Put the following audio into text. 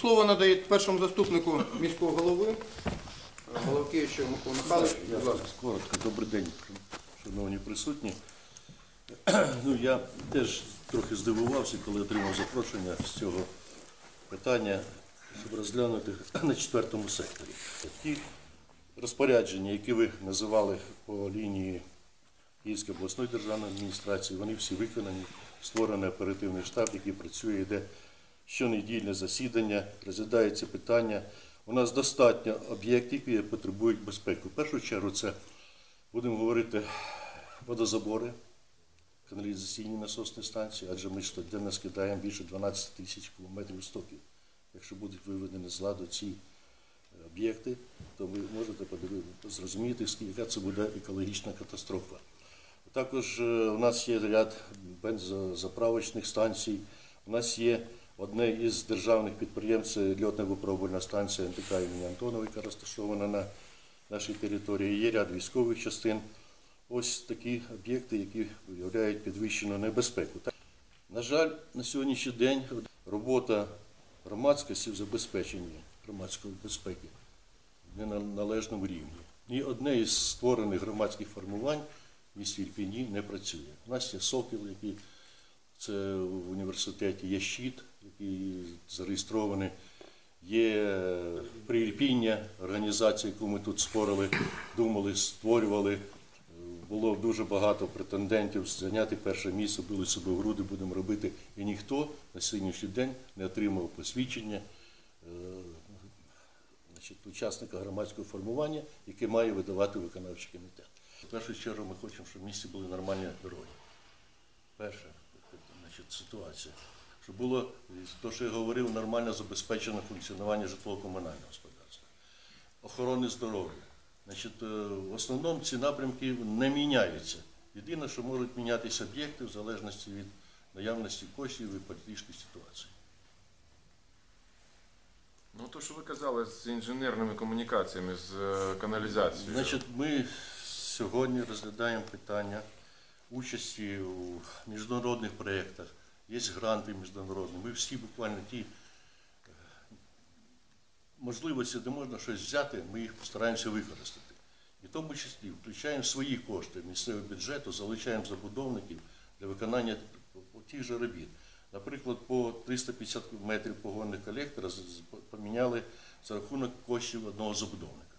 слово надають першому заступнику міського голови Головкевичу Миколу Михайловичу. Будь ласка. Коротко, добрий день, шановні присутні. Ну, я теж трохи здивувався, коли отримав запрошення з цього питання, щоб розглянути на четвертому секторі. Ті розпорядження, які ви називали по лінії Київської обласної державної адміністрації, вони всі виконані, створений оперативний штаб, який працює, йде щонедільне засідання, розглядається питання. У нас достатньо об'єктів, які потребують безпеки. В першу чергу це будемо говорити водозабори, каналізаційні насосні станції, адже ми щоденно скидаємо більше 12 тисяч кілометрів стоків. Якщо будуть виведені з ладу ці е, об'єкти, то ви можете зрозуміти, яка це буде екологічна катастрофа. Також е, у нас є ряд бензозаправочних станцій. У нас є одне із державних підприємств льотна випробувальна станція НТК імені Антонова, яка розташована на нашій території. Є ряд військових частин. Ось такі об'єкти, які виявляють підвищену небезпеку. На жаль, на сьогоднішній день робота громадськості в забезпеченні громадської безпеки не на належному рівні. Ні одне із створених громадських формувань в місті Ірпіні не працює. У нас є Сокіл, який це в університеті, є щит, який зареєстрований, є Приірпіння, організація, яку ми тут спорили, думали, створювали. Було дуже багато претендентів зайняти перше місце, били себе в груди, будемо робити. І ніхто на сьогоднішній день не отримав посвідчення е, значить, учасника громадського формування, яке має видавати виконавчий комітет. В першу чергу ми хочемо, щоб в місті були нормальні дороги. Перша значить, ситуація. Щоб було, то, що я говорив, нормально забезпечено функціонування житлово-комунального господарства. Охорони здоров'я. Значить, е, в основному ці напрямки не міняються. Єдине, що можуть мінятися об'єкти в залежності від наявності коштів і політичної ситуації. Ну, то, що ви казали з інженерними комунікаціями, з е, каналізацією. Значить, ми сьогодні розглядаємо питання участі у міжнародних проєктах. Є гранти міжнародні. Ми всі буквально ті е, можливості, де можна щось взяти, ми їх постараємося використати. І в тому числі включаємо свої кошти місцевого бюджету, залучаємо забудовників для виконання тих же робіт. Наприклад, по 350 метрів погонних колектора поміняли за рахунок коштів одного забудовника.